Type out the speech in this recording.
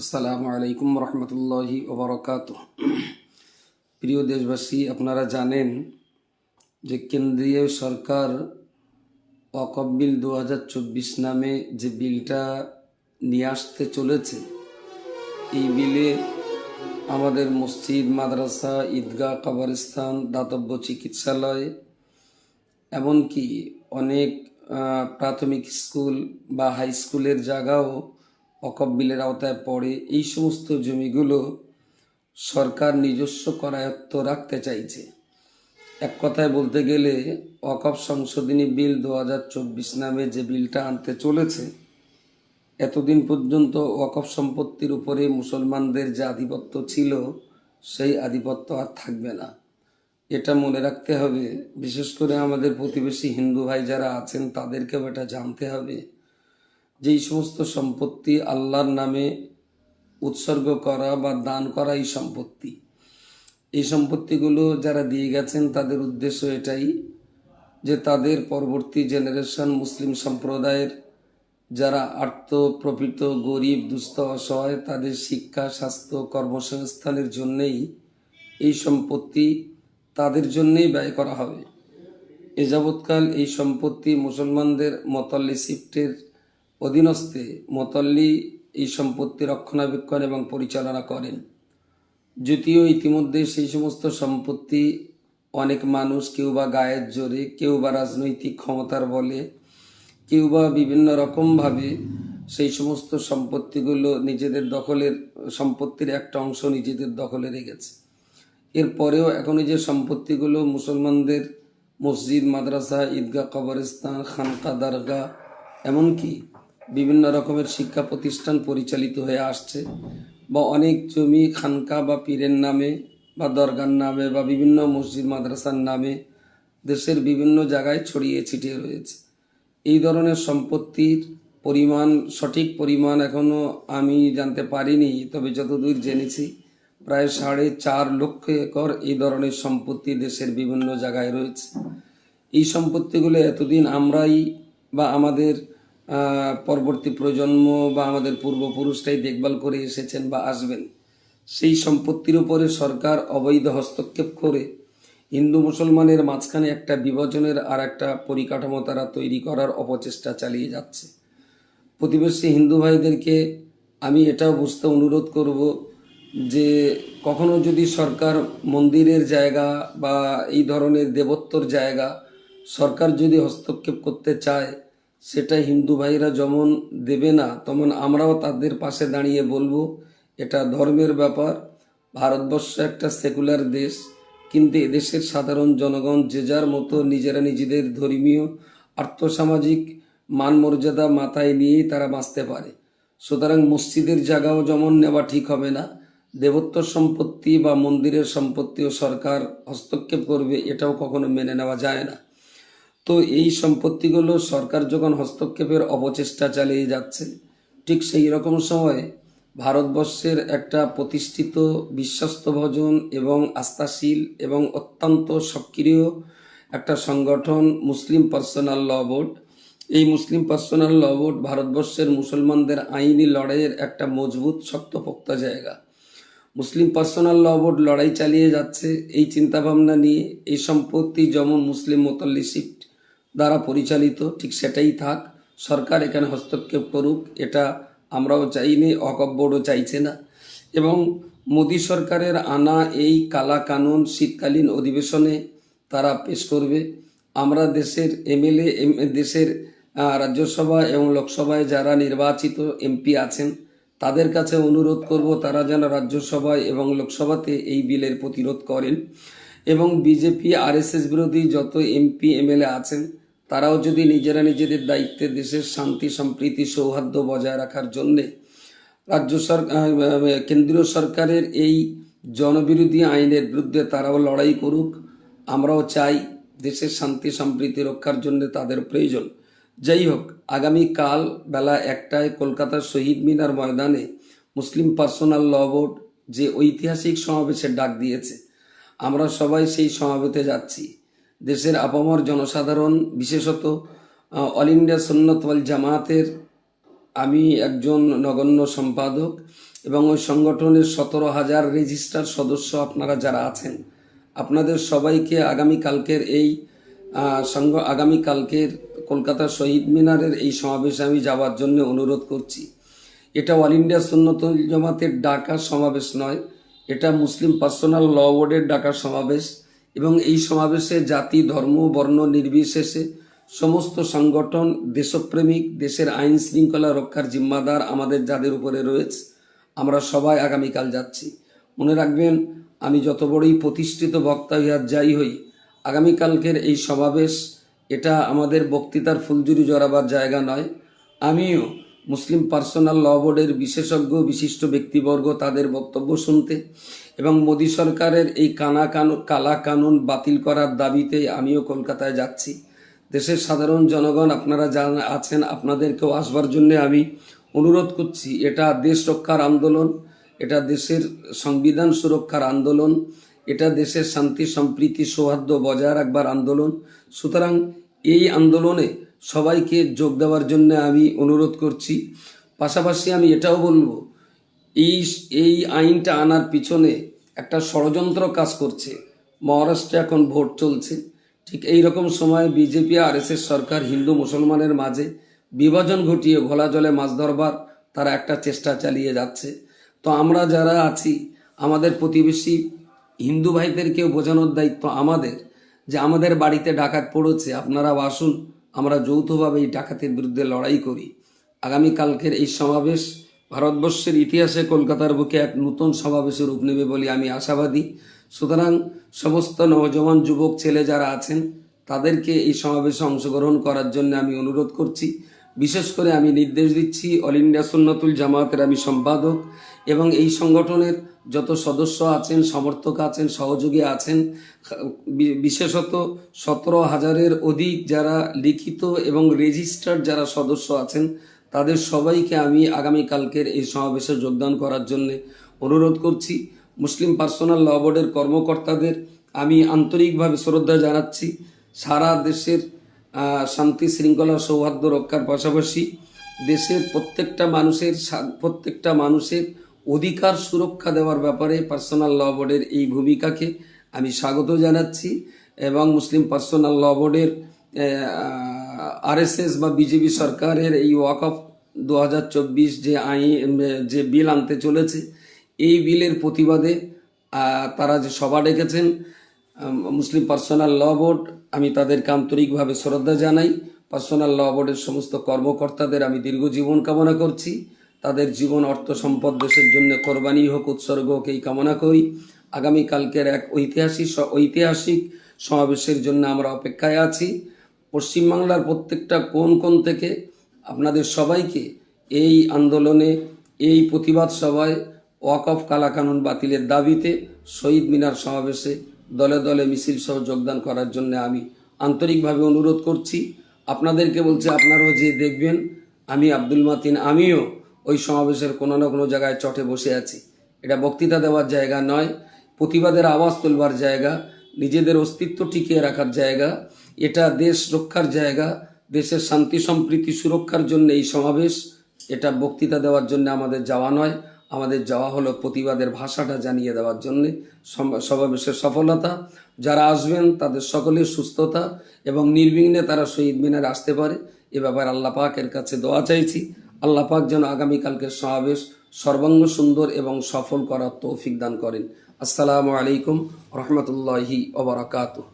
আসসালামু আলাইকুম রহমতুল্লাহি ওবরকাত প্রিয় দেশবাসী, আপনারা জানেন যে কেন্দ্রীয় সরকার ওয়াকফ বিল দু হাজার চব্বিশ নামে যে বিলটা নিয়ে আসতে চলেছে, এই বিলে আমাদের মসজিদ, মাদ্রাসা, ঈদগাহ, কবরস্থান, দাতব্য চিকিৎসালয় এমনকি অনেক প্রাথমিক স্কুল বা হাই স্কুলের জায়গাও অকপ বিলের আওতায় পড়ে এই সমস্ত জমিগুলো সরকার নিজস্ব করায়ত্ত রাখতে চাইছে। এক কথায় বলতে গেলে অকপ সংশোধনী বিল দু হাজার চব্বিশ নামে যে বিলটা আনতে চলেছে, এতদিন পর্যন্ত ওয়াকফ সম্পত্তির উপরে মুসলমানদের যে আধিপত্য ছিল, সেই আধিপত্য আর থাকবে না। এটা মনে রাখতে হবে, বিশেষ করে আমাদের প্রতিবেশী হিন্দু ভাই যারা আছেন, তাদেরকেও এটা জানতে হবে। যে এই সমস্ত সম্পত্তি আল্লাহর নামে উৎসর্গ করা বা দান করা এই সম্পত্তি। এই সম্পত্তিগুলো যারা দিয়ে গেছেন, তাদের উদ্দেশ্য এটাই যে তাদের পরবর্তী জেনারেশন মুসলিম সম্প্রদায়ের যারা আর্ত প্রকৃত গরিব, দুস্থ, অসহায়, তাদের শিক্ষা, স্বাস্থ্য, কর্মসংস্থানের জন্যেই এই সম্পত্তি তাদের জন্যেই ব্যয় করা হবে। এ যাবৎকাল এই সম্পত্তি মুসলমানদের মতল্লি শিফটের অধীনস্থে মতল্লি এই সম্পত্তি রক্ষণাবেক্ষণ এবং পরিচালনা করেন। যদিও ইতিমধ্যে সেই সমস্ত সম্পত্তি অনেক মানুষ কেউ বা গায়ের জোরে কেউ বা রাজনৈতিক ক্ষমতার বলে কেউ বা বিভিন্ন রকমভাবে সেই সমস্ত সম্পত্তিগুলো নিজেদের দখলের, সম্পত্তির একটা অংশ নিজেদের দখলে রেখেছে। এরপরেও এখন যে সম্পত্তিগুলো মুসলমানদের মসজিদ, মাদ্রাসা, ঈদগাহ, কবরস্থান, খানকা দারগা এমনকি বিভিন্ন রকমের শিক্ষা প্রতিষ্ঠান পরিচালিত হয়ে আসছে বা অনেক জমি, খানকা বা পীরের নামে বা দরগার নামে বা বিভিন্ন মসজিদ, মাদ্রাসার নামে দেশের বিভিন্ন জায়গায় ছড়িয়ে ছিটিয়ে রয়েছে। এই ধরনের সম্পত্তির পরিমাণ, সঠিক পরিমাণ এখনও আমি জানতে পারিনি, তবে যতদূর জেনেছি, প্রায় সাড়ে চার লক্ষ একর এই ধরনের সম্পত্তি দেশের বিভিন্ন জায়গায় রয়েছে। এই সম্পত্তিগুলো এতদিন আমরাই বা আমাদের পরবর্তী প্রজন্ম বা আমাদের পূর্বপুরুষরাই দেখভাল করে এসেছেন বা আসবেন, সেই সম্পত্তির উপরে সরকার অবৈধ হস্তক্ষেপ করে হিন্দু মুসলমানের মাঝখানে একটা বিভাজনের আর একটা পরিকাঠামো তারা তৈরি করার অপচেষ্টা চালিয়ে যাচ্ছে। প্রতিবেশী হিন্দু ভাইদেরকে আমি এটাও বুঝতে অনুরোধ করব যে কখনো যদি সরকার মন্দিরের জায়গা বা এই ধরনের দেবত্বর জায়গা সরকার যদি হস্তক্ষেপ করতে চায় সেটা হিন্দু ভাইরা যেমন দেবে না, তেমন আমরাও তাদের পাশে দাঁড়িয়ে বলব, এটা ধর্মের ব্যাপার। ভারতবর্ষ একটা সেকুলার দেশ, কিন্তু এদেশের সাধারণ জনগণ যে যার মতো নিজেরা নিজেদের ধর্মীয়, আর্থসামাজিক মান মর্যাদা মাথায় নিয়েই তারা বাঁচতে পারে। সুতরাং মসজিদের জায়গাও যেমন নেওয়া ঠিক হবে না দেবত্ব সম্পত্তি বা মন্দিরের সম্পত্তিও সরকার হস্তক্ষেপ করবে, এটাও কখনো মেনে নেওয়া যায় না। তো এই সম্পত্তিগুলো সরকার যখন হস্তক্ষেপের অপচেষ্টা চালিয়ে যাচ্ছে, ঠিক সেই রকম সময়ে ভারতবর্ষের একটা প্রতিষ্ঠিত বিশ্বস্ত ভজন এবং আস্থাশীল এবং অত্যন্ত সক্রিয় একটা সংগঠন, মুসলিম পার্সোনাল ল বোর্ড। এই মুসলিম পার্সোনাল ল বোর্ড ভারতবর্ষের মুসলমানদের আইনি লড়াইয়ের একটা মজবুত শক্তপোক্ত জায়গা। মুসলিম পার্সোনাল ল বোর্ড লড়াই চালিয়ে যাচ্ছে এই চিন্তাভাবনা নিয়ে। এই সম্পত্তি যেমন মুসলিম মোতাল্লি শিফট দ্বারা পরিচালিত, ঠিক সেটাই থাক। সরকার এখানে হস্তক্ষেপ করুক, এটা আমরাও চাইনি অকপ বোর্ডও চাইছে না। এবং মোদী সরকারের আনা এই কালা কানুন শীতকালীন অধিবেশনে তারা পেশ করবে। আমরা দেশের এমএলএ দেশের রাজ্যসভা এবং লোকসভায় যারা নির্বাচিত এমপি আছেন, তাদের কাছে অনুরোধ করব তারা যেন রাজ্যসভায় এবং লোকসভাতে এই বিলের প্রতিরোধ করেন। এবং বিজেপি, আরএসএস বিরোধী যত এমপি, এমএলএ আছেন তারাও যদি নিজেরা নিজেদের দায়িত্বে দেশের শান্তি, সম্প্রীতি, সৌহার্দ্য বজায় রাখার জন্যে রাজ্য সরকার কেন্দ্রীয় সরকারের এই জনবিরোধী আইনের বিরুদ্ধে তারাও লড়াই করুক, আমরাও চাই দেশের শান্তি, সম্প্রীতি রক্ষার জন্য তাদের প্রয়োজন। যাই হোক আগামীকাল বেলা একটায় কলকাতার শহীদ মিনার ময়দানে মুসলিম পার্সোনাল ল বোর্ড যে ঐতিহাসিক সমাবেশের ডাক দিয়েছে, আমরা সবাই সেই সমাবেশে যাচ্ছি। দেশের আপামর জনসাধারণ, বিশেষত অল ইন্ডিয়া সুন্নত ওয়াল জামায়াতের আমি একজন নগণ্য সম্পাদক এবং ওই সংগঠনের সতেরো হাজার রেজিস্টার সদস্য আপনারা যারা আছেন, আপনাদের সবাইকে আগামীকালকের এই সংঘ আগামীকালকের কলকাতা শহীদ মিনারের এই সমাবেশে আমি যাওয়ার জন্য অনুরোধ করছি। এটা অল ইন্ডিয়া সুন্নতুল জামাতের ডাকা সমাবেশ নয়, এটা মুসলিম পার্সোনাল ল বোর্ডের ডাকা সমাবেশ। এবং এই সমাবেশে জাতি, ধর্ম, বর্ণ নির্বিশেষে সমস্ত সংগঠন, দেশপ্রেমিক, দেশের আইন শৃঙ্খলা রক্ষার জিম্মাদার আমাদের যাদের উপরে রয়েছে, আমরা সবাই আগামীকাল যাচ্ছি। মনে রাখবেন, আমি যত বড়ই প্রতিষ্ঠিত বক্তা হইয়া যাই হই, আগামীকালকের এই সমাবেশ, এটা আমাদের বক্তৃতার ফুলজুরি জড়াবার জায়গা নয়। আমিও মুসলিম পার্সোনাল ল বোর্ডের বিশেষজ্ঞ বিশিষ্ট ব্যক্তিবর্গ তাদের বক্তব্য শুনতে এবং মোদী সরকারের এই কানা কানুন কালা কানুন বাতিল করার দাবিতে আমিও কলকাতায় যাচ্ছি। দেশের সাধারণ জনগণ আপনারা যারা আছেন, আপনাদেরকেও আসবার জন্য আমি অনুরোধ করছি। এটা দেশ রক্ষার আন্দোলন, এটা দেশের সংবিধান সুরক্ষার আন্দোলন, এটা দেশের শান্তি, সম্প্রীতি, সৌহার্দ্য বজায় রাখবার আন্দোলন। সুতরাং এই আন্দোলনে সবাইকে যোগ দেওয়ার জন্য আমি অনুরোধ করছি। পাশাপাশি আমি এটাও বলব, এই এই আইনটা আনার পিছনে একটা ষড়যন্ত্র কাজ করছে। মহারাষ্ট্রে এখন ভোট চলছে। ঠিক এই রকম সময় বিজেপি আর এস সরকার হিন্দু মুসলমানের মাঝে বিভাজন ঘটিয়ে ঘোলা জলে মাছ ধরবার তারা একটা চেষ্টা চালিয়ে যাচ্ছে। তো আমরা যারা আছি, আমাদের প্রতিবেশী হিন্দু ভাইদেরকেও বোঝানোর দায়িত্ব আমাদের যে আমাদের বাড়িতে ডাকাত পড়েছে, আপনারাও আসুন। আমরা যৌথভাবে এই ডাকাতির বিরুদ্ধে লড়াই করি। আগামীকালকের এই সমাবেশ ভারতবর্ষের ইতিহাসে কলকাতার বুকে এক নতুন সমাবেশের রূপ নেবে বলে আমি আশাবাদী। সুতরাং সমস্ত নওজওয়ান যুবক, ছেলে যারা আছেন, তাদেরকে এই সমাবেশে অংশগ্রহণ করার জন্য আমি অনুরোধ করছি। বিশেষ করে আমি নির্দেশ দিচ্ছি, অল ইন্ডিয়া সুন্নতুল জামাতের আমি সম্পাদক এবং এই সংগঠনের যত সদস্য আছেন, সমর্থক আছেন, সহযোগী আছেন, বিশেষত সতেরো হাজারের অধিক যারা লিখিত এবং রেজিস্টার্ড যারা সদস্য আছেন, তাদের সবাইকে আমি আগামীকালকের এই সমাবেশে যোগদান করার জন্য অনুরোধ করছি। মুসলিম পার্সোনাল ল বোর্ডের কর্মকর্তাদের আমি আন্তরিকভাবে শ্রদ্ধা জানাচ্ছি। সারা দেশের শান্তি শৃঙ্খলা সৌহার্দ্য রক্ষার পাশাপাশি দেশের প্রত্যেকটা মানুষের প্রত্যেকটা মানুষের অধিকার সুরক্ষা দেওয়ার ব্যাপারে পার্সোনাল ল বোর্ডের এই ভূমিকাকে আমি স্বাগত জানাচ্ছি এবং মুসলিম পার্সোনাল ল বোর্ডের আরএসএস বা বিজেপি সরকারের এই ওয়াক দু যে আইন, যে বিল আনতে চলেছে, এই বিলের প্রতিবাদে তারা যে সভা ডেকেছেন মুসলিম পার্সোনাল ল বোর্ড আমি তাদেরকে আন্তরিকভাবে শ্রদ্ধা জানাই। পার্সোনাল ল বোর্ডের সমস্ত কর্মকর্তাদের আমি দীর্ঘ জীবন কামনা করছি। তাদের জীবন, অর্থ, সম্পদ, দেশের জন্য কোরবানি, হোক উৎসর্গ, হোক এই কামনা করি। আগামীকালকের এক ঐতিহাসিক ঐতিহাসিক সমাবেশের জন্য আমরা অপেক্ষায় আছি। পশ্চিমবাংলার প্রত্যেকটা কোন কোন থেকে আপনাদের সবাইকে এই আন্দোলনে, এই প্রতিবাদ সভায় ওয়াকফ কালাকানুন বাতিলের দাবিতে শহীদ মিনার সমাবেশে দলে দলে মিছিল সহ যোগদান করার জন্য আমি আন্তরিকভাবে অনুরোধ করছি। আপনাদেরকে বলছি, আপনারাও যে দেখবেন। আমি আব্দুল মাতিন, আমিও ওই সমাবেশের কোনো না কোনো জায়গায় চটে বসে আছি। এটা বক্তৃতা দেওয়ার জায়গা নয়, প্রতিবাদের আওয়াজ তুলবার জায়গা, নিজেদের অস্তিত্ব টিকিয়ে রাখার জায়গা, এটা দেশ রক্ষার জায়গা, দেশের শান্তি, সম্প্রীতি সুরক্ষার জন্য এই সমাবেশ, এটা বক্তৃতা দেওয়ার জন্য আমাদের যাওয়া নয়, আমাদের যাওয়া হলো প্রতিবাদের ভাষাটা জানিয়ে দেওয়ার জন্য। সমাবেশের সফলতা, যারা আসবেন তাদের সকলের সুস্থতা এবং নির্বিঘ্নে তারা শহীদ মিনারে আসতে পারে। এ ব্যাপারে আল্লাহ পাকের কাছে দোয়া চাইছি। আল্লাহ পাক যেন আগামীকালকের সমাবেশ সর্বাঙ্গ সুন্দর এবং সফল করার তৌফিক দান করেন। আসসালামু আলাইকুম রহমতুল্লাহি ওবরাকাতুহ